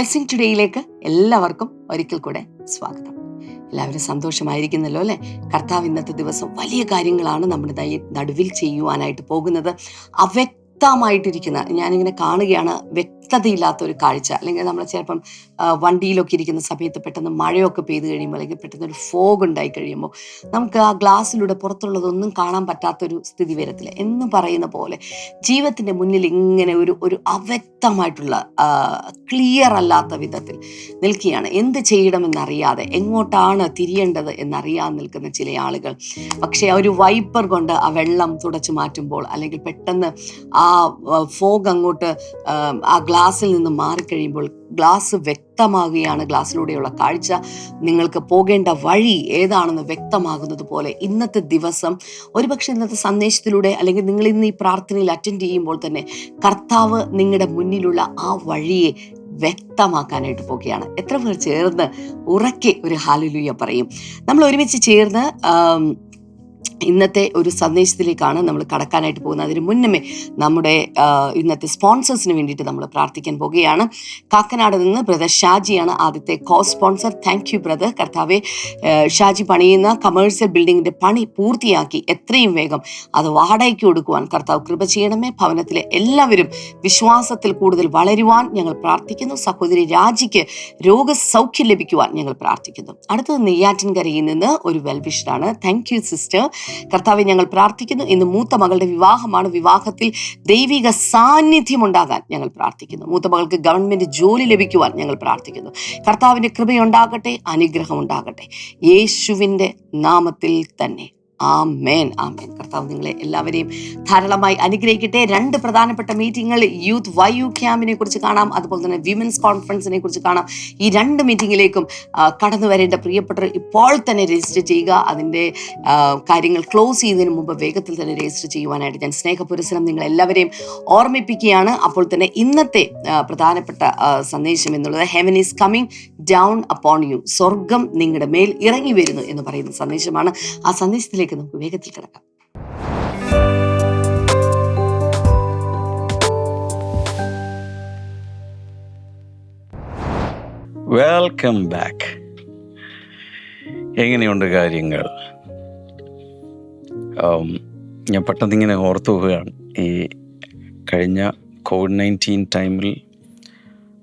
Blessing ടുഡേയിലേക്ക് എല്ലാവർക്കും ഒരിക്കൽ കൂടെ സ്വാഗതം. എല്ലാവരും സന്തോഷമായിരിക്കുന്നല്ലോ അല്ലേ? കർത്താവ് ഇന്നത്തെ ദിവസം വലിയ കാര്യങ്ങളാണ് നമ്മുടെ നടുവിൽ ചെയ്യുവാനായിട്ട് പോകുന്നത്. അവ്യക്തമായിട്ടിരിക്കുന്ന ഞാനിങ്ങനെ കാണുകയാണ് വ്യക്തതയില്ലാത്ത ഒരു കാഴ്ച. അല്ലെങ്കിൽ നമ്മൾ ചിലപ്പം വണ്ടിയിലൊക്കെ ഇരിക്കുന്ന സമയത്ത് പെട്ടെന്ന് മഴയൊക്കെ പെയ്ത് കഴിയുമ്പോൾ അല്ലെങ്കിൽ പെട്ടെന്ന് ഒരു ഫോഗ് ഉണ്ടായി കഴിയുമ്പോൾ നമുക്ക് ആ ഗ്ലാസ്സിലൂടെ പുറത്തുള്ളതൊന്നും കാണാൻ പറ്റാത്തൊരു സ്ഥിതി വരത്തില്ല. എന്ന് പറയുന്ന പോലെ ജീവിതത്തിന്റെ മുന്നിൽ ഇങ്ങനെ ഒരു ഒരു അവ്യക്തമായിട്ടുള്ള ക്ലിയർ അല്ലാത്ത വിധത്തിൽ നിൽക്കുകയാണ്. എന്ത് ചെയ്യണമെന്നറിയാതെ എങ്ങോട്ടാണ് തിരിയേണ്ടത് എന്നറിയാതെ നിൽക്കുന്ന ചില ആളുകൾ. പക്ഷേ ഒരു വൈപ്പർ കൊണ്ട് ആ വെള്ളം തുടച്ചു മാറ്റുമ്പോൾ അല്ലെങ്കിൽ പെട്ടെന്ന് ആ ഫോഗ് അങ്ങോട്ട് ആ, ആ ഗ്ലാസ്സിൽ നിന്ന് മാറിക്കഴിയുമ്പോൾ ഗ്ലാസ് വ്യക്തമാകുകയാണ് ഗ്ലാസ്സിലൂടെയുള്ള കാഴ്ച. നിങ്ങൾക്ക് പോകേണ്ട വഴി ഏതാണെന്ന് വ്യക്തമാകുന്നത് പോലെ ഇന്നത്തെ ദിവസം ഒരുപക്ഷെ ഇന്നത്തെ സന്ദേശത്തിലൂടെ അല്ലെങ്കിൽ നിങ്ങൾ ഇന്ന് ഈ പ്രാർത്ഥനയിൽ അറ്റൻഡ് ചെയ്യുമ്പോൾ തന്നെ കർത്താവ് നിങ്ങളുടെ മുന്നിലുള്ള ആ വഴിയെ വ്യക്തമാക്കാനായിട്ട് പോകുകയാണ് എത്ര പേർ ചേർന്ന് ഉറക്കെ ഒരു ഹാലുലൂയ പറയും. നമ്മൾ ഒരുമിച്ച് ചേർന്ന് ഇന്നത്തെ ഒരു സന്ദേശത്തിലേക്കാണ് നമ്മൾ കടക്കാനായിട്ട് പോകുന്നത്. അതിന് മുന്നമേ നമ്മുടെ ഇന്നത്തെ സ്പോൺസേഴ്സിന് വേണ്ടിയിട്ട് നമ്മൾ പ്രാർത്ഥിക്കാൻ പോകുകയാണ്. കാക്കനാട് നിന്ന് ബ്രദർ ഷാജിയാണ് ആദ്യത്തെ co sponsor thank you brother കർത്താവെ ഷാജി പണിയുന്ന കമേഴ്സ്യൽ ബിൽഡിങ്ങിന്റെ പണി പൂർത്തിയാക്കി എത്രയും വേഗം അത് വാടകയ്ക്ക് കൊടുക്കുവാൻ കർത്താവ് കൃപ ചെയ്യണമേ. ഭവനത്തിലെ എല്ലാവരും വിശ്വാസത്തിൽ കൂടുതൽ വളരുവാൻ ഞങ്ങൾ പ്രാർത്ഥിക്കുന്നു. സഹോദരി രാജിക്ക് രോഗസൗഖ്യം ലഭിക്കുവാൻ ഞങ്ങൾ പ്രാർത്ഥിക്കുന്നു. അടുത്തത് നെയ്യാറ്റിൻകരയിൽ നിന്ന് ഒരു വെൽവിഷറാണ് താങ്ക് യു സിസ്റ്റർ കർത്താവെ ഞങ്ങൾ പ്രാർത്ഥിക്കുന്നു. ഇന്ന് മൂത്ത മകളുടെ വിവാഹമാണ്. വിവാഹത്തിൽ ദൈവിക സാന്നിധ്യം ഉണ്ടാകാൻ ഞങ്ങൾ പ്രാർത്ഥിക്കുന്നു. മൂത്ത മകൾക്ക് ഗവൺമെന്റ് ജോലി ലഭിക്കുവാൻ ഞങ്ങൾ പ്രാർത്ഥിക്കുന്നു. കർത്താവിന്റെ കൃപയുണ്ടാകട്ടെ അനുഗ്രഹം ഉണ്ടാകട്ടെ യേശുവിന്റെ നാമത്തിൽ തന്നെ. ആമേൻ ആമേൻ. കർത്താവ് നിങ്ങളെ എല്ലാവരെയും ധാരാളമായി അനുഗ്രഹിക്കട്ടെ. രണ്ട് പ്രധാനപ്പെട്ട മീറ്റിങ്ങുകൾ യൂത്ത് വൈ യു ക്യാമ്പിനെ കുറിച്ച് കാണാം അതുപോലെ തന്നെ വിമൻസ് കോൺഫറൻസിനെ കുറിച്ച് കാണാം. ഈ രണ്ട് മീറ്റിങ്ങിലേക്കും കടന്നു വരേണ്ട പ്രിയപ്പെട്ടവർ ഇപ്പോൾ തന്നെ രജിസ്റ്റർ ചെയ്യുക. അതിന്റെ കാര്യങ്ങൾ ക്ലോസ് ചെയ്യുന്നതിന് മുമ്പ് വേഗത്തിൽ തന്നെ രജിസ്റ്റർ ചെയ്യുവാനായിട്ട് ഞാൻ സ്നേഹപുരസരം നിങ്ങൾ എല്ലാവരെയും ഓർമ്മിപ്പിക്കുകയാണ്. അപ്പോൾ തന്നെ ഇന്നത്തെ പ്രധാനപ്പെട്ട സന്ദേശം എന്നുള്ളത് heaven is coming down upon you സ്വർഗം നിങ്ങളുടെ മേൽ ഇറങ്ങി വരുന്നു എന്ന് പറയുന്ന സന്ദേശമാണ്. ആ സന്ദേശത്തിലേക്ക് നമുക്ക് വേഗത്തിൽ കിടക്കാം. വെൽക്കം ബാക്ക് എങ്ങനെയുണ്ട് കാര്യങ്ങൾ? ഞാൻ പെട്ടെന്ന് ഇങ്ങനെ ഓർത്തു പോവുകയാണ്. ഈ കഴിഞ്ഞ കോവിഡ് നയന്റീൻ ടൈമിൽ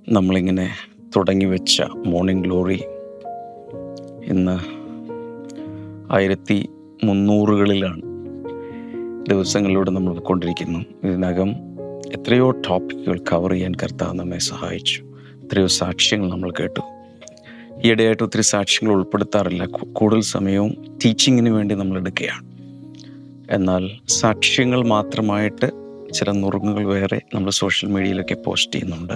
നമ്മളിങ്ങനെ തുടങ്ങി വെച്ച മോർണിംഗ് ഗ്ലോറി ഇന്ന് ആയിരത്തി മുന്നൂറുകളിലാണ് ദിവസങ്ങളിലൂടെ നമ്മൾ കൊണ്ടിരിക്കുന്നു ഇതിനകം എത്രയോ ടോപ്പിക്കുകൾ കവർ ചെയ്യാൻ കർത്താവ് നമ്മെ സഹായിച്ചു. എത്രയോ സാക്ഷ്യങ്ങൾ നമ്മൾ കേട്ടു. ഈയിടെയായിട്ട് ഒത്തിരി സാക്ഷ്യങ്ങൾ ഉൾപ്പെടുത്താറില്ല. കൂടുതൽ സമയവും ടീച്ചിങ്ങിന് വേണ്ടി നമ്മൾ എടുക്കുകയാണ്. എന്നാൽ സാക്ഷ്യങ്ങൾ മാത്രമായിട്ട് ചില നുറുങ്ങുകൾ വേറെ നമ്മൾ സോഷ്യൽ മീഡിയയിലൊക്കെ പോസ്റ്റ് ചെയ്യുന്നുണ്ട്.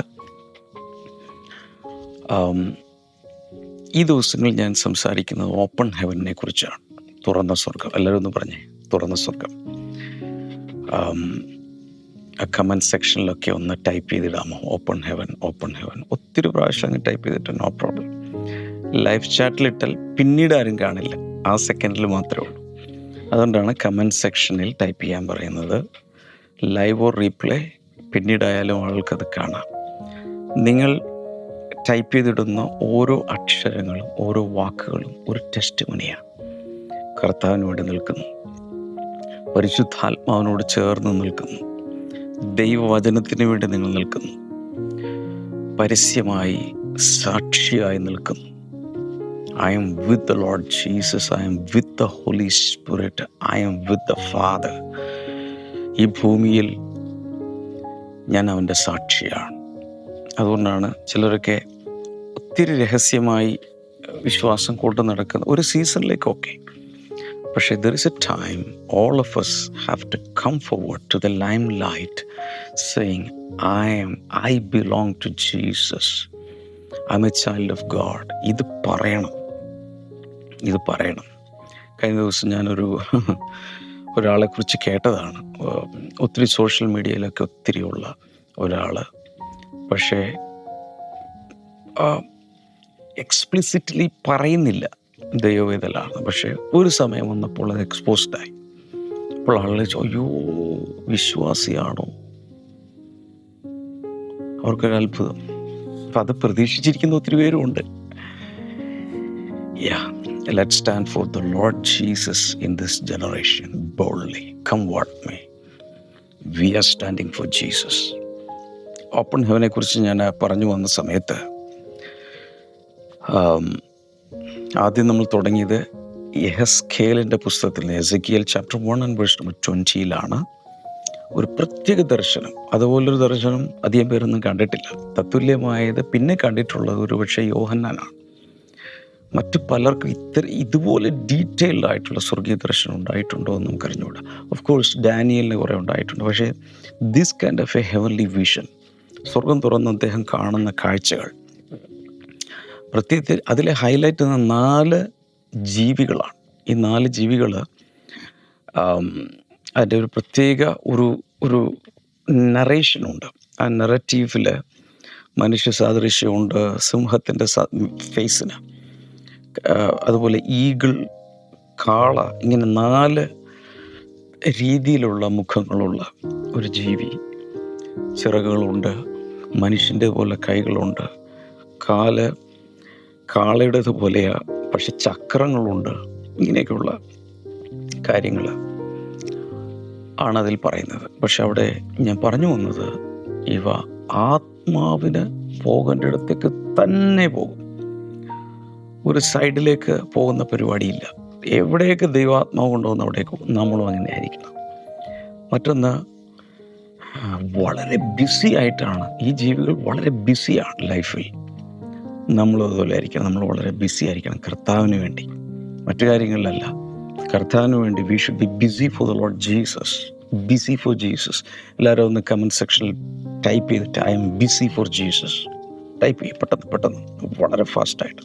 ഈ ദിവസങ്ങളിൽ ഞാൻ സംസാരിക്കുന്നത് ഓപ്പൺ ഹെവനെ കുറിച്ചാണ്. തുറന്ന സ്വർഗം എല്ലാവരും ഒന്ന് പറഞ്ഞേ. തുറന്ന സ്വർഗം കമന്റ് സെക്ഷനിലൊക്കെ ഒന്ന് ടൈപ്പ് ചെയ്തിടാമോ? ഓപ്പൺ ഹെവൻ ഓപ്പൺ ഹെവൻ ഒത്തിരി പ്രാവശ്യം അങ്ങ് ടൈപ്പ് ചെയ്തിട്ട് നോ പ്രോബ്ലം ലൈവ് ചാറ്റിലിട്ടാൽ പിന്നീട് ആരും കാണില്ല. ആ സെക്കൻഡിൽ മാത്രമേ ഉള്ളൂ. അതുകൊണ്ടാണ് കമന്റ് സെക്ഷനിൽ ടൈപ്പ് ചെയ്യാൻ പറയുന്നത്. ലൈവ് ഓർ റീപ്ലേ പിന്നീടായാലും ആൾക്കത് കാണാം. നിങ്ങൾ ടൈപ്പ് ചെയ്തിടുന്ന ഓരോ അക്ഷരങ്ങളും ഓരോ വാക്കുകളും ഒരു ടെസ്റ്റ് മണിയാണ് കർത്താവിന് വേണ്ടി നിൽക്കുന്നു. പരിശുദ്ധാത്മാവിനോട് ചേർന്ന് നിൽക്കുന്നു. ദൈവവചനത്തിന് വേണ്ടി നിങ്ങൾ നിൽക്കുന്നു. പരസ്യമായി സാക്ഷിയായി നിൽക്കുന്നു. I am with the Lord Jesus I am with the Holy Spirit I am with the Father ഈ ഭൂമിയിൽ ഞാൻ അവന്റെ സാക്ഷിയാണ്. അതുകൊണ്ടാണ് ചിലരൊക്കെ ഒത്തിരി രഹസ്യമായി വിശ്വാസം കൊണ്ട് നടക്കുന്ന ഒരു സീസണിലേക്കൊക്കെ പക്ഷേ there is a time all of us have to come forward to the lime light saying I am I belong to Jesus I am a child of God ഇത് പറയണം. ഇത് പറയണം. കഴിഞ്ഞ ദിവസം ഞാനൊരു ഒരാളെ കുറിച്ച് കേട്ടതാണ്. ഒത്തിരി സോഷ്യൽ മീഡിയയിലൊക്കെ ഒത്തിരി ഉള്ള ഒരാൾ പക്ഷേ എക്സ്പ്ലിസിറ്റ്ലി പറയുന്നില്ല. ദൈവവേദലാണ് പക്ഷേ ഒരു സമയം വന്നപ്പോൾ അത് എക്സ്പോസ്ഡ് ആയി. അപ്പോൾ ആളുകൾ അയ്യോ വിശ്വാസിയാണോ? അവർക്കൊരു അത്ഭുതം. അപ്പം അത് പ്രതീക്ഷിച്ചിരിക്കുന്ന ഒത്തിരി പേരുമുണ്ട് yeah let stand for the Lord Jesus in this generation boldly come what may we are standing for Jesus open ഹെവനെ കുറിച്ച് ഞാൻ പറഞ്ഞു വന്ന സമയത്ത് ആം, ആദ്യം നമ്മൾ തുടങ്ങിയത് യഹസ്കേലിന്റെ പുസ്തകത്തിൽ Ezekiel chapter one and verse number ട്വന്റിയിലാണ് ഒരു പ്രത്യേക ദർശനം. അതുപോലൊരു ദർശനം അധികം പേരൊന്നും കണ്ടിട്ടില്ല. തത്തുല്യമായത് പിന്നെ കണ്ടിട്ടുള്ളത് ഒരു പക്ഷേ യോഹന്നാനാണ്. മറ്റു പലർക്കും ഇത്ര ഇതുപോലെ ഡീറ്റെയിൽഡ് ആയിട്ടുള്ള സ്വർഗീയ ദർശനം ഉണ്ടായിട്ടുണ്ടോ എന്ന് നമുക്ക് അറിഞ്ഞുകൂടാ. ഓഫ് കോഴ്സ് ഡാനിയലിന് കുറേ ഉണ്ടായിട്ടുണ്ട്. പക്ഷേ this kind of a heavenly vision സ്വർഗം തുറന്ന് അദ്ദേഹം കാണുന്ന കാഴ്ചകൾ പ്രത്യേകിച്ച് അതിലെ ഹൈലൈറ്റ് എന്ന നാല് ജീവികളാണ്. ഈ നാല് ജീവികൾ അതിന്റെ ഒരു പ്രത്യേക ഒരു ഒരു നറേഷനുണ്ട് ആ നറേറ്റീവിൽ മനുഷ്യ സാദൃശ്യമുണ്ട് സിംഹത്തിന്റെ ഫേസിന് അതുപോലെ ഈഗിൾ കാള ഇങ്ങനെ നാല് രീതിയിലുള്ള മുഖങ്ങളുള്ള ഒരു ജീവി. ചിറകുകളുണ്ട് മനുഷ്യന്റെ പോലെ കൈകളുണ്ട് കാൽ കാളയുടേത് പോലെയാ പക്ഷെ ചക്രങ്ങളുണ്ട്. ഇങ്ങനെയൊക്കെയുള്ള കാര്യങ്ങൾ ആണ് അതിൽ പറയുന്നത്. പക്ഷെ അവിടെ ഞാൻ പറഞ്ഞു വന്നത് ഇവ ആത്മാവിന് പോകേണ്ട ഇടത്തേക്ക് തന്നെ പോകും. ഒരു സൈഡിലേക്ക് പോകുന്ന പരിപാടിയില്ല. എവിടെയൊക്കെ ദൈവാത്മാവ് കൊണ്ടുവന്ന അവിടേക്ക്. നമ്മളും അങ്ങനെ ആയിരിക്കണം മറ്റൊന്ന് വളരെ ബിസി ആയിട്ടാണ്. ഈ ജീവികൾ വളരെ ബിസിയാണ് ലൈഫിൽ നമ്മളും അതുപോലെ ആയിരിക്കണം നമ്മൾ വളരെ ബിസി ആയിരിക്കണം. കർത്താവിന് വേണ്ടി. മറ്റു കാര്യങ്ങളിലല്ല. കർത്താവിന് വേണ്ടി we should be busy for the Lord Jesus busy for Jesus എല്ലാവരും ഒന്ന് കമന്റ് സെക്ഷനിൽ ടൈപ്പ് ചെയ്തിട്ട് I am busy for Jesus type ചെയ്യും പെട്ടെന്ന് പെട്ടെന്ന്. വളരെ ഫാസ്റ്റായിട്ട്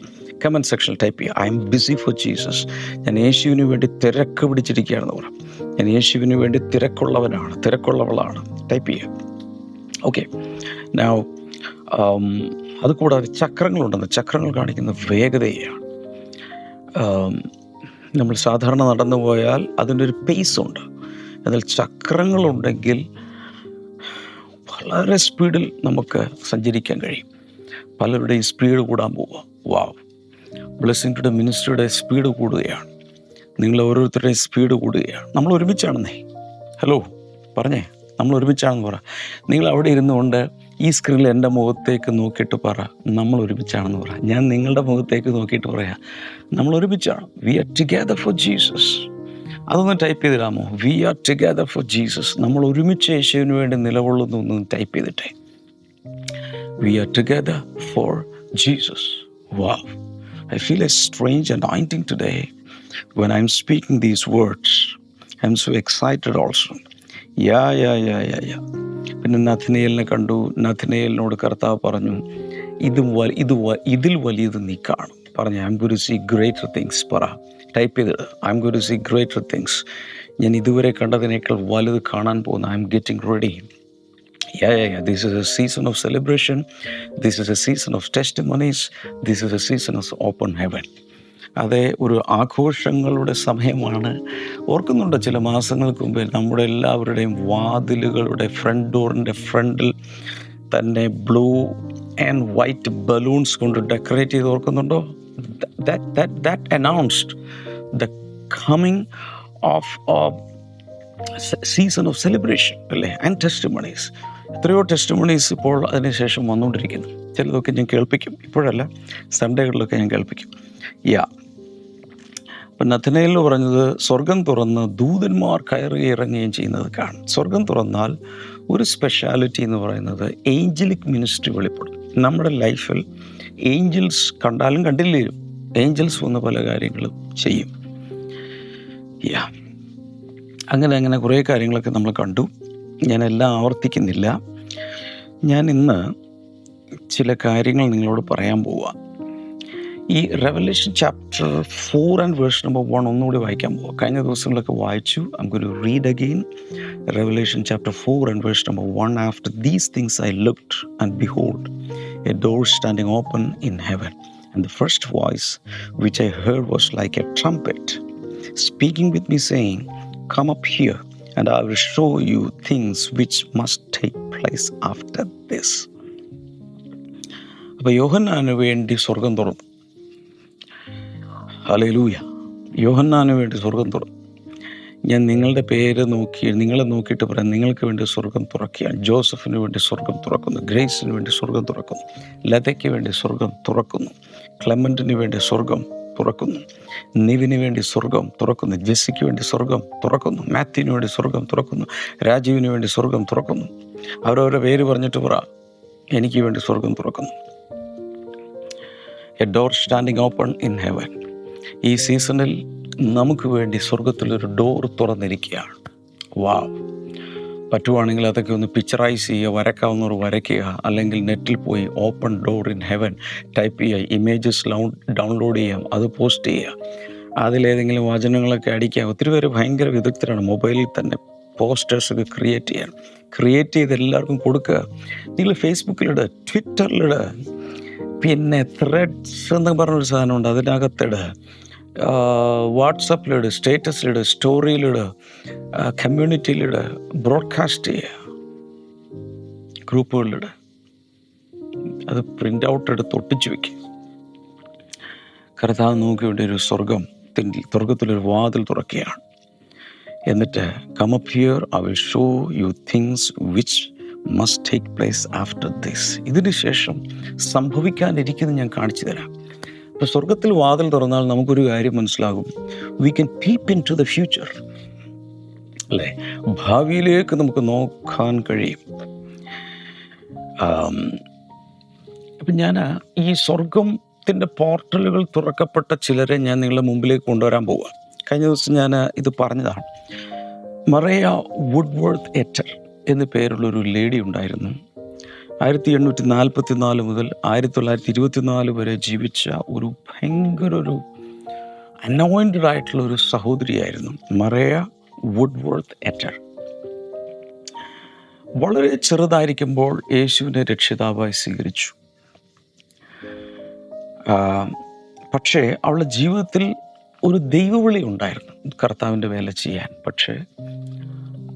കമന്റ് സെക്ഷനിൽ ടൈപ്പ് ചെയ്യുക I am busy for Jesus ഞാൻ യേശുവിന് വേണ്ടി തിരക്ക് പിടിച്ചിരിക്കുകയാണെന്ന് പറയാം ഞാൻ യേശുവിന് വേണ്ടി തിരക്കുള്ളവനാണ് തിരക്കുള്ളവളാണ്. ടൈപ്പ് ചെയ്യുക ഓക്കെ നൗ അതുകൂടാതെ ചക്രങ്ങളുണ്ടെന്ന് ചക്രങ്ങൾ കാണിക്കുന്ന വേഗതയാണ്. നമ്മൾ സാധാരണ നടന്നു പോയാൽ അതിന്റെ ഒരു പേസ് ഉണ്ട്. എന്നാൽ ചക്രങ്ങളുണ്ടെങ്കിൽ വളരെ സ്പീഡിൽ നമുക്ക് സഞ്ചരിക്കാൻ കഴിയും. പലരുടെയും സ്പീഡ് കൂടാൻ പോവുക. വാവ് ബ്ലെസ്സിങ് ടുഡേ മിനിസ്ട്രിയുടെ സ്പീഡ് കൂടുകയാണ്. നിങ്ങൾ ഓരോരുത്തരുടെയും സ്പീഡ് കൂടുകയാണ്. നമ്മൾ ഒരുമിച്ചാണെന്നേ. ഹലോ പറഞ്ഞേ. നമ്മൾ ഒരുമിച്ചാണെന്ന് പറ. നിങ്ങൾ അവിടെ ഇരുന്നുകൊണ്ട് ഈ സ്ക്രീനിൽ എന്റെ മുഖത്തേക്ക് നോക്കിയിട്ട് പറ നമ്മൾ ഒരുമിച്ചാണെന്ന് പറ. ഞാൻ നിങ്ങളുടെ മുഖത്തേക്ക് നോക്കിയിട്ട് പറയാം നമ്മൾ ഒരുമിച്ചാണ്. We are together for Jesus അതൊന്ന് type ചെയ്തിടാമോ we are together for Jesus നമ്മൾ ഒരുമിച്ച് യേശുവിന് വേണ്ടി നിലകൊള്ളുന്നു എന്ന് type ചെയ്തിട്ടെ. We are together for Jesus wow I feel a strange and anointing today when I am speaking these words I am so excited also. Yeah yeah yeah yeah yeah പിന്നെ നഥനേലിനെ കണ്ടു നഥനേലിനോട് കർത്താവ് പറഞ്ഞു ഇത് ഇത് ഇതിൽ വലിയത് നീ കാണും പറഞ്ഞു I am gonna see greater things പറ ടൈപ്പ് ചെയ്ത് I am gonna see greater things ഞാൻ ഇതുവരെ കണ്ടതിനേക്കാൾ വലുത് കാണാൻ പോകുന്നു I am getting ready Yeah, yeah, yeah. This is a season of celebration. This is a season of testimonies. This is a season of open heaven. അതെ ഒരു ആഘോഷങ്ങളുടെ സമയമാണ്. ഓർക്കുന്നുണ്ട് ചില മാസങ്ങൾക്ക് മുമ്പ് നമ്മുടെ എല്ലാവരുടെയും വാതിലുകളുടെ ഫ്രണ്ട് ഡോറിന്റെ ഫ്രണ്ടിൽ തന്നെ ബ്ലൂ ആൻഡ് വൈറ്റ് ബലൂൺസ് കൊണ്ട് ഡെക്കറേറ്റ് ചെയ്ത് ഓർക്കുന്നുണ്ടോ? That announced the coming of season of celebration അല്ലേ? ആൻഡ് ടെസ്റ്റ് മണീസ് എത്രയോ ടെസ്റ്റ് മണീസ് ഇപ്പോൾ അതിനുശേഷം വന്നുകൊണ്ടിരിക്കുന്നു. ചിലതൊക്കെ ഞാൻ കേൾപ്പിക്കും. ഇപ്പോഴല്ല സൺഡേകളിലൊക്കെ ഞാൻ കേൾപ്പിക്കും. യാ അപ്പം നഥനയിൽ പറഞ്ഞത് സ്വർഗം തുറന്ന് ദൂതന്മാർ കയറി ഇറങ്ങുകയും ചെയ്യുന്നത് കാണും. സ്വർഗം തുറന്നാൽ ഒരു സ്പെഷ്യാലിറ്റി എന്ന് പറയുന്നത് ഏഞ്ചലിക് മിനിസ്ട്രി വെളിപ്പെടും. നമ്മുടെ ലൈഫിൽ ഏഞ്ചൽസ് കണ്ടാലും കണ്ടില്ലേരും ഏഞ്ചൽസ് വന്ന് പല കാര്യങ്ങളും ചെയ്യും. യാ അങ്ങനെ അങ്ങനെ കുറേ കാര്യങ്ങളൊക്കെ നമ്മൾ കണ്ടു. ഞാനെല്ലാം ആവർത്തിക്കുന്നില്ല. ഞാൻ ഇന്ന് ചില കാര്യങ്ങൾ നിങ്ങളോട് പറയാൻ പോവാം. ഈ Revelation chapter four and verse number one ഒന്നുകൂടി വായിക്കാൻ പോവാം. കഴിഞ്ഞ ദിവസങ്ങളൊക്കെ വായിച്ചു. നമുക്കൊരു read again Revelation chapter four and verse number one after these things I looked and behold a door standing open in heaven and the first voice which I heard was like a trumpet speaking with me, saying, Come up here, and I will show you things which must take place after this. അപ്പോൾ യോഹന്നാന് വേണ്ടി സ്വർഗം തുറന്നു. ഹലൂയ യോഹന്നാന് വേണ്ടി സ്വർഗം തുറന്നു ഞാൻ നിങ്ങളുടെ പേര് നോക്കി നിങ്ങളെ നോക്കിയിട്ട് പറയാം നിങ്ങൾക്ക് വേണ്ടി സ്വർഗം തുറക്കുകയാണ് ജോസഫിന് വേണ്ടി സ്വർഗം തുറക്കുന്നു ഗ്രേസിന് വേണ്ടി സ്വർഗം തുറക്കുന്നു ലതയ്ക്ക് വേണ്ടി സ്വർഗം തുറക്കുന്നു ക്ലമന്റിന് വേണ്ടി സ്വർഗം തുറക്കുന്നു നിവിന് വേണ്ടി സ്വർഗം തുറക്കുന്നു ജെസ്സിക്ക് വേണ്ടി സ്വർഗം തുറക്കുന്നു മാത്യുവിന് വേണ്ടി സ്വർഗം തുറക്കുന്നു രാജീവിന് വേണ്ടി സ്വർഗം തുറക്കുന്നു അവരവരുടെ പേര് പറഞ്ഞിട്ട് പറ എനിക്ക് വേണ്ടി സ്വർഗം തുറക്കുന്നു a door standing open in heaven ഈ സീസണിൽ നമുക്ക് വേണ്ടി സ്വർഗത്തിലൊരു ഡോർ തുറന്നിരിക്കുകയാണ്. വാ. പറ്റുവാണെങ്കിൽ അതൊക്കെ ഒന്ന് പിക്ചറൈസ് ചെയ്യുക വരക്കാവുന്നവർ വരയ്ക്കുക അല്ലെങ്കിൽ നെറ്റിൽ പോയി open door in heaven type ചെയ്യുക ഇമേജസ് ഡൗൺലോഡ് ചെയ്യാം അത് പോസ്റ്റ് ചെയ്യുക അതിലേതെങ്കിലും വചനങ്ങളൊക്കെ അടിക്കുക. ഒത്തിരി പേര് ഭയങ്കര വിദഗ്ധരാണ്. മൊബൈലിൽ തന്നെ പോസ്റ്റേഴ്സൊക്കെ ക്രിയേറ്റ് ചെയ്യാൻ. ക്രിയേറ്റ് ചെയ്ത് എല്ലാവർക്കും കൊടുക്കുക. നിങ്ങൾ ഫേസ്ബുക്കിലിടുക ട്വിറ്ററിലിട് പിന്നെ ത്രെഡ്സ് എന്ന് പറഞ്ഞൊരു സാധനമുണ്ട് അതിനകത്തിട്. വാട്സപ്പിലിട് സ്റ്റേറ്റസിലിട് സ്റ്റോറിയിലിട് കമ്മ്യൂണിറ്റിയിലിട് ബ്രോഡ്കാസ്റ്റ് ചെയ്യുക ഗ്രൂപ്പുകളിലിട്. അത് പ്രിന്റ് ഔട്ട് എടുത്ത് ഒട്ടിച്ചു വയ്ക്കുക കർത്താവ് നോക്കിയുടെ ഒരു സ്വർഗം സ്വർഗത്തിലൊരു വാതിൽ തുറക്കുകയാണ്. എന്നിട്ട് come I will show you things which must take place after this ഇതിന് ശേഷം സംഭവിക്കാനിരിക്കുന്നത് ഞാൻ കാണിച്ചു തരാം. ഇപ്പോൾ സ്വർഗത്തിൽ വാതിൽ തുറന്നാൽ നമുക്കൊരു കാര്യം മനസ്സിലാകും. We can peep into the future അല്ലേ? ഭാവിയിലേക്ക് നമുക്ക് നോക്കാൻ കഴിയും. അപ്പം ഞാൻ ഈ സ്വർഗത്തിന്റെ പോർട്ടലുകൾ തുറക്കപ്പെട്ട ചിലരെ ഞാൻ നിങ്ങളുടെ മുമ്പിലേക്ക് കൊണ്ടുവരാൻ പോവുക കഴിഞ്ഞ ദിവസം ഞാൻ ഇത് പറഞ്ഞതാണ്. മറയ വുഡ്വർത്ത് എറ്റർ എന്നു പേരുള്ളൊരു ലേഡി ഉണ്ടായിരുന്നു. ആയിരത്തി എണ്ണൂറ്റി നാൽപ്പത്തി നാല് മുതൽ ആയിരത്തി തൊള്ളായിരത്തി ഇരുപത്തി നാല് വരെ ജീവിച്ച ഒരു ഭയങ്കര ഒരു അനോയിന്റഡ് ആയിട്ടുള്ള ഒരു സഹോദരിയായിരുന്നു മറയ വുഡ്വർത്ത് എറ്റർ. വളരെ ചെറുതായിരിക്കുമ്പോൾ യേശുവിനെ രക്ഷിതാവായി സ്വീകരിച്ചു. പക്ഷേ അവളുടെ ജീവിതത്തിൽ ഒരു ദൈവവിളി ഉണ്ടായിരുന്നു കർത്താവിന്റെ വേല ചെയ്യാൻ. പക്ഷേ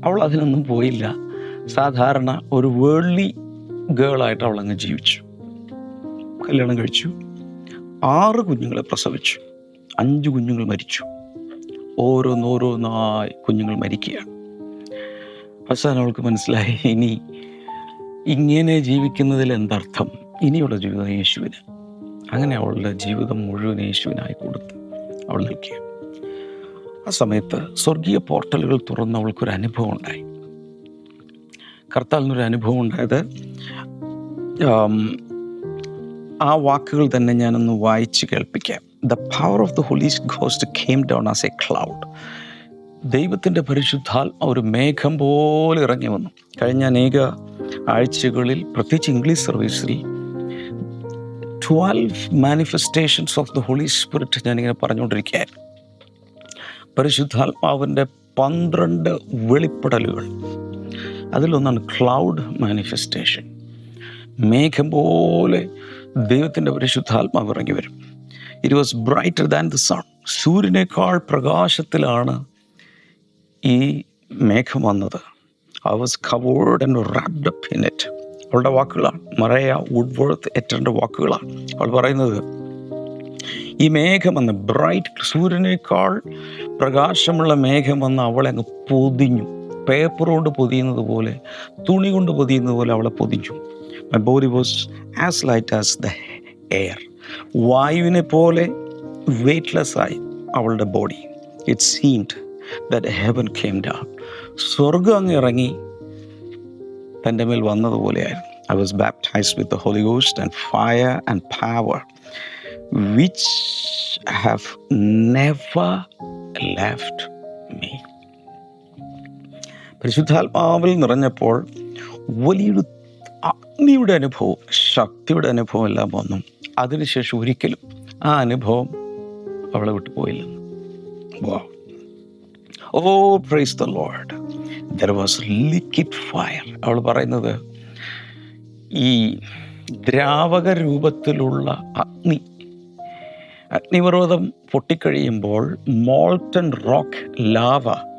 അവൾ അതിനൊന്നും പോയില്ല. സാധാരണ ഒരു വേൾഡ്ലി ഗേളായിട്ട് അവൾ അങ്ങ് ജീവിച്ചു. കല്യാണം കഴിച്ചു. ആറ് കുഞ്ഞുങ്ങളെ പ്രസവിച്ചു. അഞ്ച് കുഞ്ഞുങ്ങൾ മരിച്ചു. ഓരോന്നോരോന്നായി കുഞ്ഞുങ്ങൾ മരിക്കുകയാണ്. അവസാനം അവൾക്ക് മനസ്സിലായി ഇനി ഇങ്ങനെ ജീവിക്കുന്നതിൽ എന്തർത്ഥം? ഇനിയുള്ള ജീവിതം യേശുവിന്. അങ്ങനെ അവളുടെ ജീവിതം മുഴുവൻ യേശുവിനായി കൊടുത്ത് അവൾ നിൽക്കുക ആ സമയത്ത് സ്വർഗീയ പോർട്ടലുകൾ തുറന്ന് അവൾക്കൊരു അനുഭവം ഉണ്ടായി. കർത്താവിനൊരു അനുഭവം ഉണ്ടായത്. ആ വാക്കുകൾ തന്നെ ഞാനൊന്ന് വായിച്ച് കേൾപ്പിക്കാം. The power of the Holies Ghost came down as a cloud ദൈവത്തിന്റെ പരിശുദ്ധാൽ ഒരു മേഘം പോലെ ഇറങ്ങി വന്നു. കഴിഞ്ഞ അനേക ആഴ്ചകളിൽ പ്രത്യേകിച്ച് ഇംഗ്ലീഷ് സർവീസിൽ twelve manifestations of the Holy Spirit ഞാനിങ്ങനെ പറഞ്ഞുകൊണ്ടിരിക്കുകയായിരുന്നു. പരിശുദ്ധാത്മാവിന്റെ പന്ത്രണ്ട് വെളിപ്പെടലുകൾ. അതിലൊന്നാണ് ക്ലൗഡ് മാനിഫെസ്റ്റേഷൻ. മേഘം പോലെ ദൈവത്തിന്റെ പരിശുദ്ധാത്മാവ് ഇറങ്ങി വരും. It was brighter than the sun സൂര്യനേക്കാൾ പ്രകാശത്തിലാണ് ഈ മേഘം വന്നത്. I was covered and wrapped up in it അവളുടെ വാക്കുകളാണ്. മറയ വുഡ്വർത്ത് എറ്ററിന്റെ വാക്കുകളാണ്. അവൾ പറയുന്നത് ഈ മേഘം വന്ന് ബ്രൈറ്റ് സൂര്യനേക്കാൾ പ്രകാശമുള്ള മേഘം വന്ന് അവളെ അങ്ങ് പൊതിഞ്ഞു. പേപ്പർ കൊണ്ട് പൊതിയുന്നത് പോലെ തുണി കൊണ്ട് പൊതിയുന്നത് പോലെ അവളെ പൊതിഞ്ഞു. My body was as light as the air വായുവിനെ പോലെ വെയ്റ്റ്ലെസ് ആയി അവളുടെ body it seemed that heaven came down സ്വർഗം അങ്ങ് ഇറങ്ങി തന്റെ മേൽ വന്നതുപോലെയായിരുന്നു I was baptised with the Holy Ghost and fire and power which have never left me പരിശുദ്ധാത്മാവിൽ നിറഞ്ഞപ്പോൾ വലിയൊരു അഗ്നിയുടെ അനുഭവം ശക്തിയുടെ അനുഭവം എല്ലാം വന്നു. അതിനുശേഷം ഒരിക്കലും ആ അനുഭവം അവളെ വിട്ടു പോയില്ല. ഓ praise the Lord there was liquid fire അവൾ പറയുന്നത് ഈ ദ്രാവക രൂപത്തിലുള്ള അഗ്നി അഗ്നിപർവതം പൊട്ടിക്കഴിയുമ്പോൾ മോൾട്ടൺ റോക്ക് ലാവ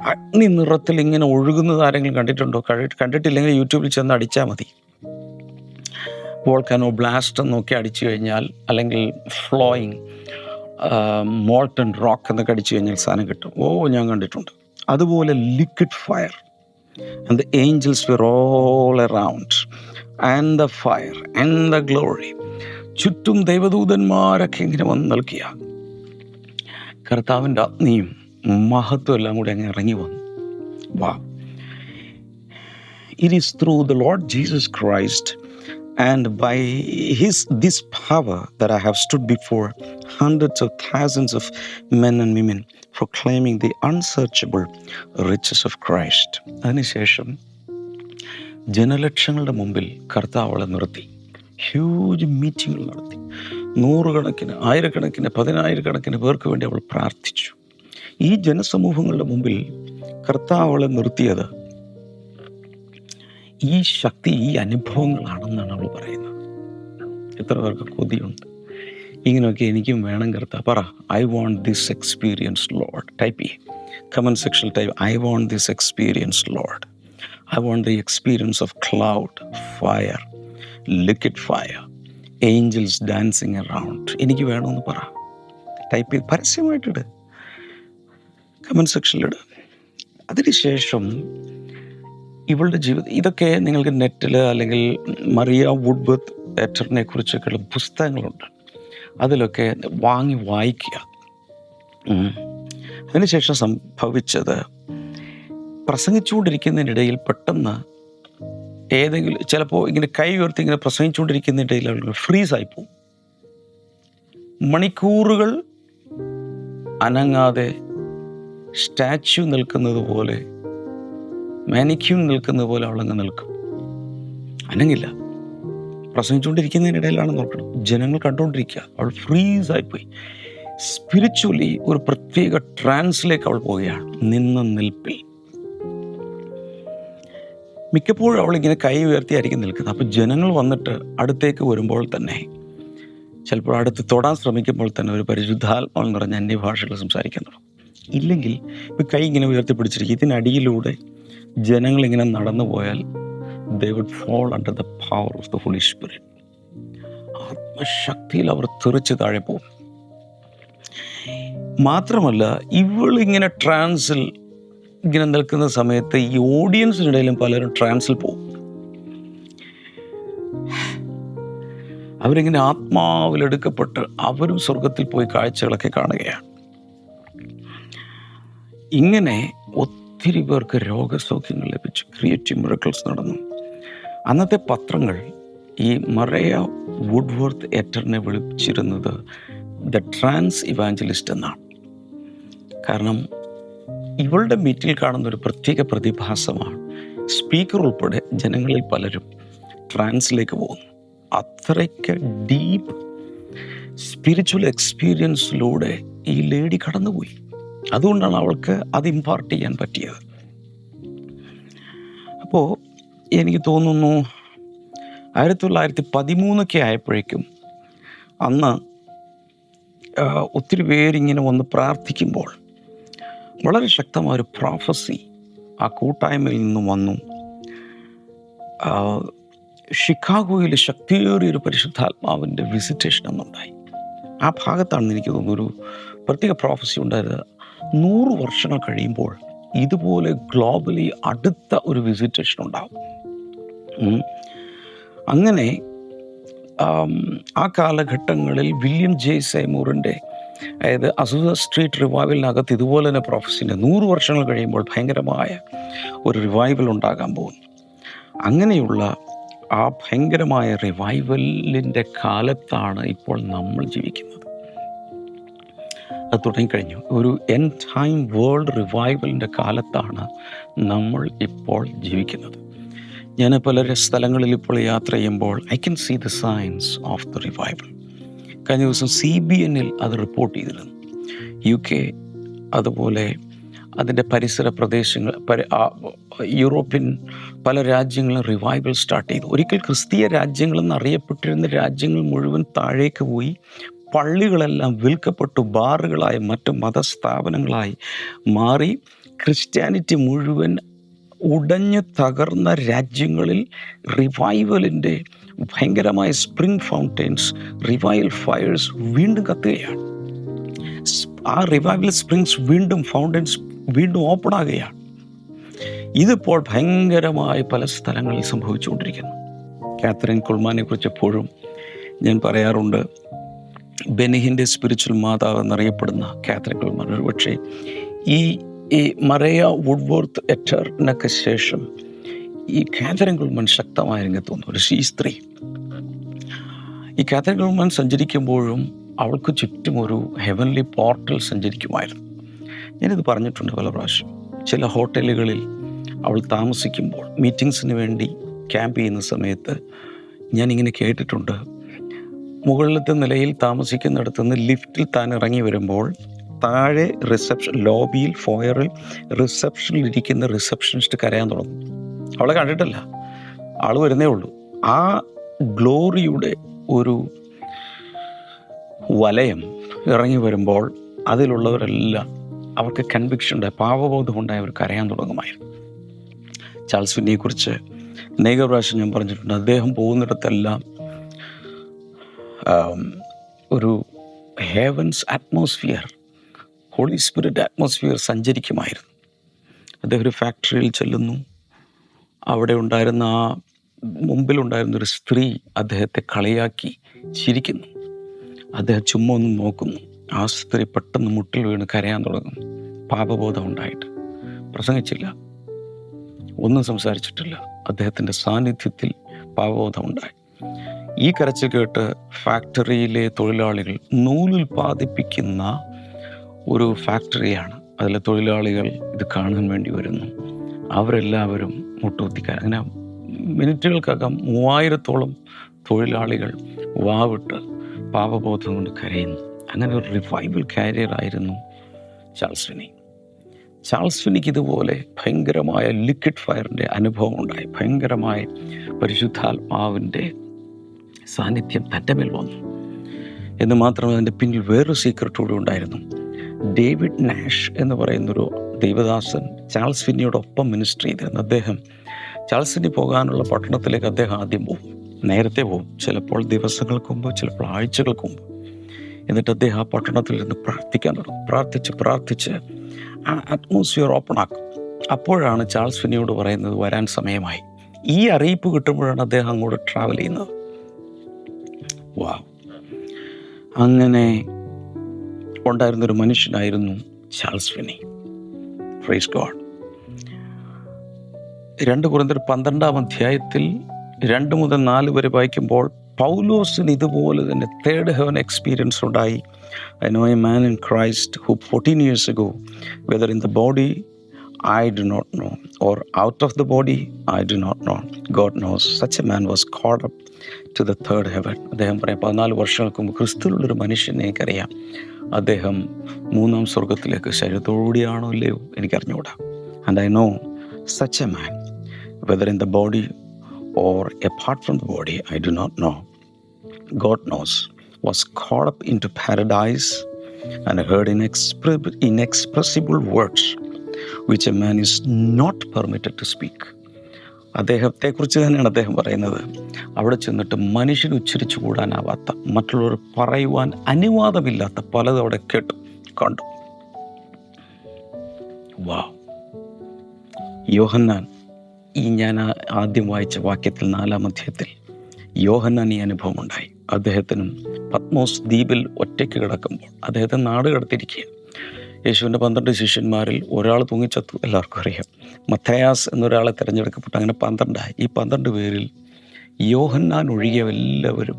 അഗ്നി നിറത്തിൽ ഇങ്ങനെ ഒഴുകുന്നത് ആരെങ്കിലും കണ്ടിട്ടുണ്ടോ? കണ്ടിട്ടില്ലെങ്കിൽ യൂട്യൂബിൽ ചെന്ന് അടിച്ചാൽ മതി. വോൾക്കാനോ ബ്ലാസ്റ്റ് എന്നൊക്കെ അടിച്ചു കഴിഞ്ഞാൽ അല്ലെങ്കിൽ ഫ്ലോയിങ് മോൾട്ടൺ റോക്ക് എന്നൊക്കെ അടിച്ചു കഴിഞ്ഞാൽ സാധനം കിട്ടും. ഓ ഞാൻ കണ്ടിട്ടുണ്ട്. അതുപോലെ liquid fire and the angels were all around and the fire and the glory ചുറ്റും ദൈവദൂതന്മാരൊക്കെ ഇങ്ങനെ വന്ന് നൽകിയ കർത്താവിന്റെ അഗ്നിയും മഹത്വം എല്ലാം കൂടി അങ്ങ് ഇറങ്ങി വന്നു. വാ. It is through the Lord Jesus Christ and by his this there I have stood before hundreds of thousands of men and women proclaiming the unsearchable riches of Christ അതിനുശേഷം ജനലക്ഷങ്ങളുടെ മുമ്പിൽ കർത്താവളെ നിർത്തി. ഹ്യൂജ് മീറ്റിങ്ങുകൾ നടത്തി. നൂറുകണക്കിന് ആയിരക്കണക്കിന് പതിനായിരക്കണക്കിന് പേർക്ക് വേണ്ടി അവൾ പ്രാർത്ഥിച്ചു. ഈ ജനസമൂഹങ്ങളുടെ മുമ്പിൽ കർത്താവ് അവളെ നിർത്തിയത് ഈ ശക്തി ഈ അനുഭവങ്ങളാണെന്നാണ് അവൾ പറയുന്നത്. എത്ര പേർക്ക് കൊതിയുണ്ട്? ഇങ്ങനെയൊക്കെ എനിക്കും വേണം കർത്താ പറ I want this experience Lord type ചെയ്യും comment section type I want this experience Lord I want the experience of cloud fire liquid fire angels dancing around എനിക്ക് വേണമെന്ന് പറ. ടൈപ്പ് ചെയ്ത് പരസ്യമായിട്ടിട്. കമന്റ് സെക്ഷനിലിടുക അതിനുശേഷം ഇവളുടെ ജീവിതം ഇതൊക്കെ നിങ്ങൾക്ക് നെറ്റിൽ അല്ലെങ്കിൽ മറിയ വുഡ്ബത്ത് എറ്ററിനെ കുറിച്ചൊക്കെയുള്ള പുസ്തകങ്ങളുണ്ട്. അതിലൊക്കെ വാങ്ങി വായിക്കുക. അതിനുശേഷം സംഭവിച്ചത് പ്രസംഗിച്ചുകൊണ്ടിരിക്കുന്നതിനിടയിൽ പെട്ടെന്ന് ഏതെങ്കിലും ചിലപ്പോൾ ഇങ്ങനെ കൈ ഉയർത്തി ഇങ്ങനെ പ്രസംഗിച്ചുകൊണ്ടിരിക്കുന്നതിനിടയിൽ അവൾ ഫ്രീസായി പോകും മണിക്കൂറുകൾ അനങ്ങാതെ സ്റ്റാച്യു നിൽക്കുന്നത് പോലെ മാനിക്യൂൺ നിൽക്കുന്നത് പോലെ അവളങ്ങ് നിൽക്കും. അനങ്ങില്ല. പ്രസംഗിച്ചുകൊണ്ടിരിക്കുന്നതിനിടയിലാണ് നോക്കണം ജനങ്ങൾ കണ്ടുകൊണ്ടിരിക്കുക. അവൾ ഫ്രീസ് ആയിപ്പോയി സ്പിരിച്വലി ഒരു പ്രത്യേക ട്രാൻസിലേക്ക് അവൾ പോവുകയാണ്. നിന്ന നിൽപ്പിൽ. മിക്കപ്പോഴും അവൾ ഇങ്ങനെ കൈ ഉയർത്തിയായിരിക്കും നിൽക്കുന്നത്. അപ്പോൾ ജനങ്ങൾ വന്നിട്ട് അടുത്തേക്ക് വരുമ്പോൾ തന്നെ ചിലപ്പോൾ അടുത്ത് തൊടാൻ ശ്രമിക്കുമ്പോൾ തന്നെ ഒരു പരിശുദ്ധാത്മാവ് നിറഞ്ഞ അന്യഭാഷകൾ സംസാരിക്കാൻ തുടങ്ങും. ഇല്ലെങ്കിൽ ഇപ്പം കൈ ഇങ്ങനെ ഉയർത്തിപ്പിടിച്ചിരിക്കും ഇതിനടിയിലൂടെ ജനങ്ങൾ ഇങ്ങനെ നടന്നു പോയാൽ they would fall under the power of the Holy Spirit ആത്മശക്തിയിൽ അവർ തെറിച്ച് താഴെ പോകും. മാത്രമല്ല ഇവളിങ്ങനെ ട്രാൻസിൽ ഇങ്ങനെ നിൽക്കുന്ന സമയത്ത് ഈ ഓഡിയൻസിനിടയിലും പലരും ട്രാൻസിൽ പോകും. അവരിങ്ങനെ ആത്മാവിലെടുക്കപ്പെട്ട് അവരും സ്വർഗത്തിൽ പോയി കാഴ്ചകളൊക്കെ കാണുകയാണ്. ഇങ്ങനെ ഒത്തിരി പേർക്ക് രോഗസൗഖ്യങ്ങൾ ലഭിച്ചു. ക്രിയേറ്റീവ് മിറക്കിൾസ് നടന്നു. അന്നത്തെ പത്രങ്ങൾ ഈ മറയ വുഡ്വർത്ത് എറ്ററിനെ വിളിച്ചിരുന്നത് ദ ട്രാൻസ് ഇവാഞ്ചലിസ്റ്റ് എന്നാണ്. കാരണം ഇവളുടെ മീറ്റിൽ കാണുന്ന ഒരു പ്രത്യേക പ്രതിഭാസമാണ്. സ്പീക്കർ ഉൾപ്പെടെ ജനങ്ങളിൽ പലരും ട്രാൻസിലേക്ക് പോകുന്നു. അത്രയ്ക്ക് ഡീപ്പ് സ്പിരിച്വൽ എക്സ്പീരിയൻസിലൂടെ ഈ ലേഡി കടന്നുപോയി. അതുകൊണ്ടാണ് അവൾക്ക് അത് ഇമ്പാർട്ട് ചെയ്യാൻ പറ്റിയത്. അപ്പോൾ എനിക്ക് തോന്നുന്നു ആയിരത്തി തൊള്ളായിരത്തി പതിമൂന്നൊക്കെ ആയപ്പോഴേക്കും അന്ന് ഒത്തിരി പേരിങ്ങനെ വന്ന് പ്രാർത്ഥിക്കുമ്പോൾ വളരെ ശക്തമായ ഒരു പ്രോഫസി ആ കൂട്ടായ്മയിൽ നിന്ന് വന്നു. ഷിക്കാഗോയിൽ ശക്തിയേറിയ ഒരു പരിശുദ്ധാത്മാവിന്റെ വിസിറ്റേഷൻ അന്നുണ്ടായി ആ ഭാഗത്താണ് എനിക്ക് തോന്നുന്നു ഒരു പ്രത്യേക പ്രോഫസി ഉണ്ടായത് നൂറ് വർഷങ്ങൾ കഴിയുമ്പോൾ ഇതുപോലെ ഗ്ലോബലി അടുത്ത ഒരു വിസിറ്റേഷൻ ഉണ്ടാകും അങ്ങനെ ആ കാലഘട്ടങ്ങളിൽ വില്യം ജെ സൈമൂറിന്റെ അതായത് അസൂസ സ്ട്രീറ്റ് റിവൈവലിനകത്ത് ഇതുപോലെ തന്നെ പ്രൊഫസിന്റെ നൂറ് വർഷങ്ങൾ കഴിയുമ്പോൾ ഭയങ്കരമായ ഒരു റിവൈവൽ ഉണ്ടാകാൻ പോകുന്നു. അങ്ങനെയുള്ള ആ ഭയങ്കരമായ റിവൈവലിന്റെ കാലത്താണ് ഇപ്പോൾ നമ്മൾ ജീവിക്കുന്നത്. തുടങ്ങിക്കഴിഞ്ഞു ഒരു എൻ ടൈം വേൾഡ് റിവൈവലിന്റെ കാലത്താണ് നമ്മൾ ഇപ്പോൾ ജീവിക്കുന്നത്. ഞാൻ പല സ്ഥലങ്ങളിൽ ഇപ്പോൾ യാത്ര ചെയ്യുമ്പോൾ I can see the science of the revival. കഴിഞ്ഞ ദിവസം സി ബി എന്നിൽ അത് റിപ്പോർട്ട് ചെയ്തിരുന്നു. യു കെ അതുപോലെ അതിന്റെ പരിസര പ്രദേശങ്ങൾ യൂറോപ്യൻ പല രാജ്യങ്ങളും റിവൈവൽ സ്റ്റാർട്ട് ചെയ്തു. ഒരിക്കൽ ക്രിസ്തീയ രാജ്യങ്ങളെന്ന് അറിയപ്പെട്ടിരുന്ന രാജ്യങ്ങൾ മുഴുവൻ താഴേക്ക് പോയി പള്ളികളെല്ലാം വിൽക്കപ്പെട്ടു ബാറുകളായി മറ്റു മതസ്ഥാപനങ്ങളായി മാറി. ക്രിസ്ത്യാനിറ്റി മുഴുവൻ ഉടഞ്ഞു തകർന്ന രാജ്യങ്ങളിൽ റിവൈവലിന്റെ ഭയങ്കരമായ സ്പ്രിംഗ് ഫൗണ്ടെയിൻസ് റിവൈവൽ ഫയേഴ്സ് വീണ്ടും കത്തുകയാണ്. ആ റിവൈവൽ സ്പ്രിങ്സ് വീണ്ടും ഫൗണ്ടൻസ് വീണ്ടും ഓപ്പൺ ആകുകയാണ്. ഇതിപ്പോൾ ഭയങ്കരമായി പല സ്ഥലങ്ങളിൽ സംഭവിച്ചുകൊണ്ടിരിക്കുന്നു. കാത്തറിൻ കുൾമാനെ കുറിച്ച് എപ്പോഴും ഞാൻ പറയാറുണ്ട് ബെനിഹിന്റെ സ്പിരിച്വൽ മാതാവ് എന്നറിയപ്പെടുന്ന കാത്തറിൻ കുൾമാൻ ഒരു പക്ഷേ ഈ ഈ മറയ വുഡ്വർത്ത് എറ്ററിനൊക്കെ ശേഷം ഈ കാത്തറിൻ ഗുൾമൻ ശക്തമായ രംഗത്ത് വന്നു. ഒരു ശ്രീ സ്ത്രീ ഈ കാത്തറിൻ ഗുൾമൻ സഞ്ചരിക്കുമ്പോഴും അവൾക്ക് ചുറ്റും ഒരു ഹെവൻലി പോർട്ടൽ സഞ്ചരിക്കുമായിരുന്നു. ഞാനിത് പറഞ്ഞിട്ടുണ്ട് പല പ്രാവശ്യം. ചില ഹോട്ടലുകളിൽ അവൾ താമസിക്കുമ്പോൾ മീറ്റിങ്സിന് വേണ്ടി ക്യാമ്പ് ചെയ്യുന്ന സമയത്ത് ഞാനിങ്ങനെ കേട്ടിട്ടുണ്ട്. മുകളിലത്തെ നിലയിൽ താമസിക്കുന്നിടത്ത് നിന്ന് ലിഫ്റ്റിൽ താൻ ഇറങ്ങി വരുമ്പോൾ താഴെ റിസപ്ഷൻ ലോബിയിൽ ഫോയറിൽ റിസപ്ഷനിൽ ഇരിക്കുന്ന റിസപ്ഷനിസ്റ്റ് കരയാൻ തുടങ്ങും അവളെ കണ്ടിട്ടല്ല. ആൾ വരുന്നേ ഉള്ളൂ. ആ ഗ്ലോറിയുടെ ഒരു വലയം ഇറങ്ങി വരുമ്പോൾ അതിലുള്ളവരെല്ലാം അവർക്ക് കൺവിക്ഷൻ ഉണ്ടായി പാവബോധം ഉണ്ടായി അവർ കരയാൻ തുടങ്ങുമായിരുന്നു. ചാൾസ് വിന്നിയെക്കുറിച്ച് അനേക പ്രാവശ്യം ഞാൻ പറഞ്ഞിട്ടുണ്ട് അദ്ദേഹം പോകുന്നിടത്തെല്ലാം ഒരു heavens atmosphere Holy Spirit atmosphere സഞ്ചരിക്കുമായിരുന്നു. അദ്ദേഹം ഒരു ഫാക്ടറിയിൽ ചെല്ലുന്നു. അവിടെ ഉണ്ടായിരുന്ന ആ മുമ്പിലുണ്ടായിരുന്ന ഒരു സ്ത്രീ അദ്ദേഹത്തെ കളിയാക്കി ചിരിക്കുന്നു. അദ്ദേഹം ചുമ്മാ ഒന്ന് നോക്കുന്നു. ആ സ്ത്രീ പെട്ടെന്ന് മുട്ടിൽ വീണ് കരയാൻ തുടങ്ങുന്നു. പാപബോധം ഉണ്ടായിട്ട്. പ്രസംഗിച്ചില്ല. ഒന്നും സംസാരിച്ചിട്ടില്ല. അദ്ദേഹത്തിന്റെ സാന്നിധ്യത്തിൽ പാപബോധം ഉണ്ടായി. ഈ കരച്ചിൽ കേട്ട് ഫാക്ടറിയിലെ തൊഴിലാളികൾ നൂലുൽപാദിപ്പിക്കുന്ന ഒരു ഫാക്ടറിയാണ്. അതിലെ തൊഴിലാളികൾ ഇത് കാണാൻ വേണ്ടി വരുന്നു. അവരെല്ലാവരും മുട്ടുകുത്തിക്കാൻ അങ്ങനെ മിനിറ്റുകൾക്കകം മൂവായിരത്തോളം തൊഴിലാളികൾ വാവിട്ട് പാപബോധം കൊണ്ട് കരയുന്നു. അങ്ങനെ ഒരു റിവൈവൽ കാരിയർ ആയിരുന്നു ചാൾസ് ഫിനി. ചാൾസ് ഫിനിക്ക് ഇതുപോലെ ഭയങ്കരമായ ലിക്വിഡ് ഫയറിന്റെ അനുഭവം ഉണ്ടായി. ഭയങ്കരമായ പരിശുദ്ധാത്മാവിന്റെ സാന്നിധ്യം തന്റെ മേൽ വന്നു. എന്ന് മാത്രമല്ല അതിന്റെ പിന്നിൽ വേറൊരു സീക്രട്ട് കൂടി ഉണ്ടായിരുന്നു. ഡേവിഡ് നാഷ് എന്ന് പറയുന്നൊരു ദൈവദാസൻ ചാൾസ് ഫിന്നിയോടൊപ്പം മിനിസ്റ്റർ ചെയ്തിരുന്നു. അദ്ദേഹം ചാൾസ് ഫിന്നി പോകാനുള്ള പട്ടണത്തിലേക്ക് അദ്ദേഹം ആദ്യം പോകും നേരത്തെ പോകും ചിലപ്പോൾ ദിവസങ്ങൾക്ക് മുമ്പ് ചിലപ്പോൾ ആഴ്ചകൾക്ക് മുമ്പ്. എന്നിട്ട് അദ്ദേഹം ആ പട്ടണത്തിൽ നിന്ന് പ്രാർത്ഥിക്കാൻ തുടങ്ങും. പ്രാർത്ഥിച്ച് പ്രാർത്ഥിച്ച് ആ അറ്റ്മോസ്ഫിയർ ഓപ്പൺ ആക്കും. അപ്പോഴാണ് ചാൾസ് ഫിനിയോട് പറയുന്നത് വരാൻ സമയമായി. ഈ അറിയിപ്പ് കിട്ടുമ്പോഴാണ് അദ്ദേഹം അങ്ങോട്ട് ട്രാവൽ ചെയ്യുന്നത്. വാ. അങ്ങനെ ഉണ്ടായിരുന്നൊരു മനുഷ്യനായിരുന്നു ചാൾസ് ഫിനി ഫ്രൈസ് ഗോഡ് രണ്ട് കുറിന്തർ പന്ത്രണ്ടാം അധ്യായത്തിൽ രണ്ട് മുതൽ നാല് വരെ വായിക്കുമ്പോൾ പൗലോസിന് ഇതുപോലെ തന്നെ തേർഡ് ഹെവൻ എക്സ്പീരിയൻസ് ഉണ്ടായി. I know a man in Christ who fourteen years ago whether in the body I do not know or out of the body I do not know God knows such a man was caught up to the third heaven അദ്ദേഹം പറയാം പതിനാല് വർഷങ്ങൾക്ക് മുമ്പ് ക്രിസ്തുവിലുള്ളൊരു മനുഷ്യനെ എനിക്കറിയാം അദ്ദേഹം മൂന്നാം സ്വർഗത്തിലേക്ക് ശരീരത്തോടുകൂടിയാണോ ഇല്ലയോ എനിക്കറിഞ്ഞുകൂടാ and I know such a man whether in the body or apart from the body, I do not know. God knows, was caught up into paradise and heard inexpre- inexpressible words which a man is not permitted to speak. അദ്ദേഹത്തെക്കുറിച്ച് തന്നെയാണ് അദ്ദേഹം പറയുന്നത്. അവിടെ ചെന്നിട്ട് മനുഷ്യൻ ഉച്ചരിച്ചു കൂടാനാവാത്ത മറ്റുള്ളവർ പറയുവാൻ അനുവാദമില്ലാത്ത പലതും അവിടെ കേട്ടു കണ്ടു. വാ യോഹന്നാൻ ഈ ഞാൻ ആദ്യം വായിച്ച വാക്യത്തിൽ നാലാം അധ്യായത്തിൽ യോഹന്നാൻ ഈ അനുഭവം ഉണ്ടായി അദ്ദേഹത്തിനും പത്മോസ് ദ്വീപിൽ ഒറ്റയ്ക്ക് കിടക്കുമ്പോൾ അദ്ദേഹത്തെ നാട് കടത്തിരിക്കുക യേശുവിന്റെ പന്ത്രണ്ട് ശിഷ്യന്മാരിൽ ഒരാൾ തൂങ്ങിച്ചത്തു എല്ലാവർക്കും അറിയാം. മത്തയാസ് എന്നൊരാളെ തിരഞ്ഞെടുക്കപ്പെട്ടു അങ്ങനെ പന്ത്രണ്ടായി. ഈ പന്ത്രണ്ട് പേരിൽ യോഹന്നാൻ ഒഴികെ എല്ലാവരും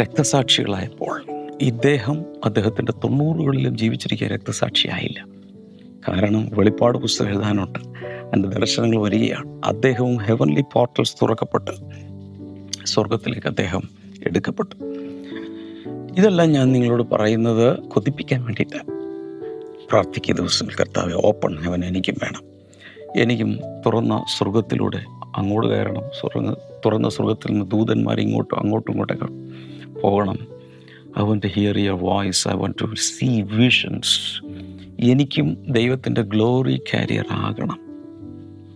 രക്തസാക്ഷികളായപ്പോൾ ഇദ്ദേഹം അദ്ദേഹത്തിന്റെ തൊണ്ണൂറുകളിലും ജീവിച്ചിരിക്കുക രക്തസാക്ഷിയായില്ല. കാരണം വെളിപ്പാട് പുസ്തകം എഴുതാനുണ്ട്. അതിന്റെ ദർശനങ്ങൾ വരികയാണ്. അദ്ദേഹവും ഹെവൻലി പോർട്ടൽസ് തുറക്കപ്പെട്ട് സ്വർഗത്തിലേക്ക് അദ്ദേഹം എടുക്കപ്പെട്ടു. ഇതെല്ലാം ഞാൻ നിങ്ങളോട് പറയുന്നത് കൊതിപ്പിക്കാൻ വേണ്ടിയിട്ട് പ്രാർത്ഥിക്കുക ദിവസങ്ങൾ കർത്താവ് ഓപ്പൺ ഹെവൻ എനിക്കും വേണം. എനിക്കും തുറന്ന സ്വർഗത്തിലൂടെ അങ്ങോട്ട് കയറണം. സ്വർഗ തുറന്ന സ്വർഗത്തിൽ നിന്ന് ദൂതന്മാർ ഇങ്ങോട്ടും അങ്ങോട്ടും ഇങ്ങോട്ടൊക്കെ പോകണം. I want to hear your voice I want to see visions എനിക്കും ദൈവത്തിന്റെ ഗ്ലോറി കാരിയർ ആകണം.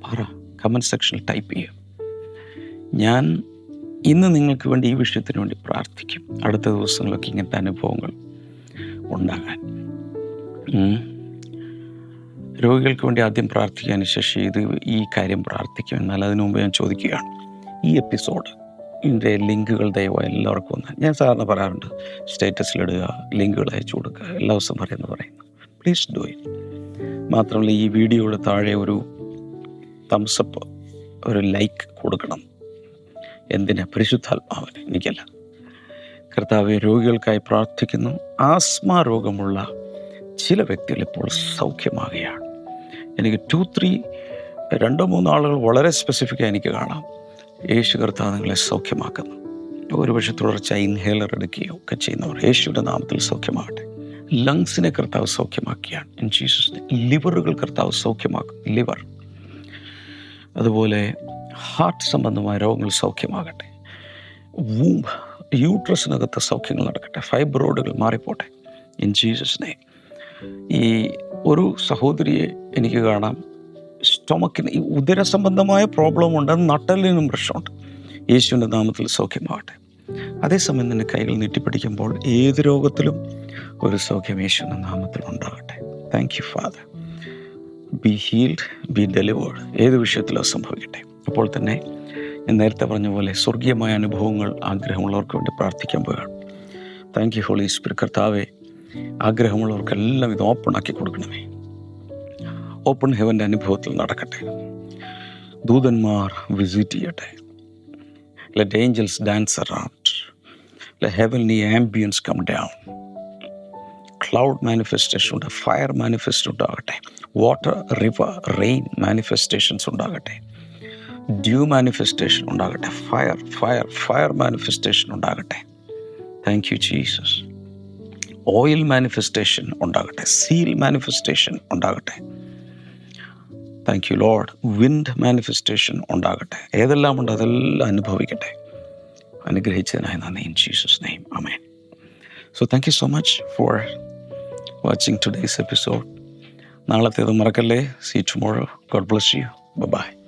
പറ കമന്റ് സെക്ഷനിൽ ടൈപ്പ് ചെയ്യുക ഞാൻ ഇന്ന് നിങ്ങൾക്ക് വേണ്ടി ഈ വിഷയത്തിന് വേണ്ടി പ്രാർത്ഥിക്കും. അടുത്ത ദിവസങ്ങളിലൊക്കെ ഇങ്ങനത്തെ അനുഭവങ്ങൾ ഉണ്ടാകാൻ. രോഗികൾക്ക് വേണ്ടി ആദ്യം പ്രാർത്ഥിക്കാൻ ശേഷം ഇത് ഈ കാര്യം പ്രാർത്ഥിക്കും. എന്നാൽ അതിനു മുമ്പ് ഞാൻ ചോദിക്കുകയാണ്. ഈ എപ്പിസോഡ് ഇതിന്റെ ലിങ്കുകൾ ദയവായി എല്ലാവർക്കും ഒന്ന് ഞാൻ സാധാരണ പറയാറുണ്ട്. സ്റ്റേറ്റസിലിടുക ലിങ്കുകൾ അയച്ചു കൊടുക്കുക എല്ലാ ദിവസവും പറയുന്നത് പറയുന്നു. പ്ലീസ് ഡു ഇറ്റ് മാത്രമല്ല ഈ വീഡിയോയുടെ താഴെ ഒരു തംസപ്പ് ഒരു ലൈക്ക് കൊടുക്കണം. എന്തിനാ? പരിശുദ്ധാത്മാവിന് എനിക്കല്ല. കർത്താവ് രോഗികൾക്കായി പ്രാർത്ഥിക്കുന്നു. ആസ്മ രോഗമുള്ള ചില വ്യക്തികൾ ഇപ്പോൾ സൗഖ്യമാകുകയാണ്. എനിക്ക് ടു ത്രീ രണ്ടോ മൂന്നോ ആളുകൾ വളരെ സ്പെസിഫിക്കായി എനിക്ക് കാണാം. യേശു കർത്താവ് നിങ്ങളെ സൗഖ്യമാക്കുന്നു. ഒരുപക്ഷെ തുടർച്ചയായി ഇൻഹേലർ എടുക്കുകയോ ഒക്കെ ചെയ്യുന്നവർ യേശുവിന്റെ നാമത്തിൽ സൗഖ്യമാകട്ടെ. ലങ്സിനെ കർത്താവ് സൗഖ്യമാക്കിയാണ്. ഇൻ ജീസസ് ലിവറുകൾ കർത്താവ് സൗഖ്യമാക്കും. ലിവർ അതുപോലെ ഹാർട്ട് സംബന്ധമായ രോഗങ്ങൾ സൗഖ്യമാകട്ടെ. വൂംബ് യൂട്രസിനകത്ത് സൗഖ്യങ്ങൾ നടക്കട്ടെ. ഫൈബ്രോയിഡുകൾ മാറിപ്പോട്ടെ. ഇൻ ജീസസ് നെയ്മ് ഈ ഒരു സഹോദരിയെ എനിക്ക് കാണാം സ്റ്റൊമക്കിന് ഈ ഉദര സംബന്ധമായ പ്രോബ്ലം ഉണ്ട് നട്ടലിനും പ്രശ്നമുണ്ട്. യേശുവിന്റെ നാമത്തിൽ സൗഖ്യമാവട്ടെ. അതേസമയം തന്നെ കൈകൾ നീട്ടിപ്പിടിക്കുമ്പോൾ ഏത് രോഗത്തിലും ഒരു സൗഖ്യം യേശുവിന്റെ നാമത്തിൽ ഉണ്ടാകട്ടെ. Thank you Father be healed be delivered ഏത് വിഷയത്തിലോ സംഭവിക്കട്ടെ. അപ്പോൾ തന്നെ ഞാൻ നേരത്തെ പറഞ്ഞ പോലെ സ്വർഗീയമായ അനുഭവങ്ങൾ ആഗ്രഹമുള്ളവർക്ക് വേണ്ടി പ്രാർത്ഥിക്കാൻ പോവുകയാണ്. താങ്ക് യു ഹോളി സ്പിരിറ്റ് കർത്താവെ ആഗ്രഹമുള്ളവർക്കെല്ലാം ഇത് ഓപ്പൺ ആക്കി കൊടുക്കണമേ. ഓപ്പൺ ഹെവന്റെ അനുഭവത്തിൽ നടക്കട്ടെ. ദൂതന്മാർ വിസിറ്റ് ചെയ്യട്ടെ. Let angels dance around let heavenly ambience come down cloud manifestation ഉണ്ട് ഫയർ മാനിഫെസ്റ്റ് ഉണ്ടാകട്ടെ. വാട്ടർ റിവർ റെയിൻ മാനിഫെസ്റ്റേഷൻസ് ഉണ്ടാകട്ടെ. ഡ്യൂ മാനിഫെസ്റ്റേഷൻ ഉണ്ടാകട്ടെ. ഫയർ ഫയർ ഫയർ മാനിഫെസ്റ്റേഷൻ ഉണ്ടാകട്ടെ. Thank you Jesus oil manifestation ഉണ്ടാകട്ടെ സീൽ മാനിഫെസ്റ്റേഷൻ ഉണ്ടാകട്ടെ. Thank you Lord wind manifestation ഉണ്ടാകട്ടെ. ഏതെല്ലാം ഉണ്ട് അതെല്ലാം അനുഭവിക്കട്ടെ. അനുഗ്രഹിച്ചതിനായി നന്ദി. In Jesus name amen so thank you so much for watching today's episode നാളത്തേത് മറക്കല്ലേ? See tomorrow God bless you bye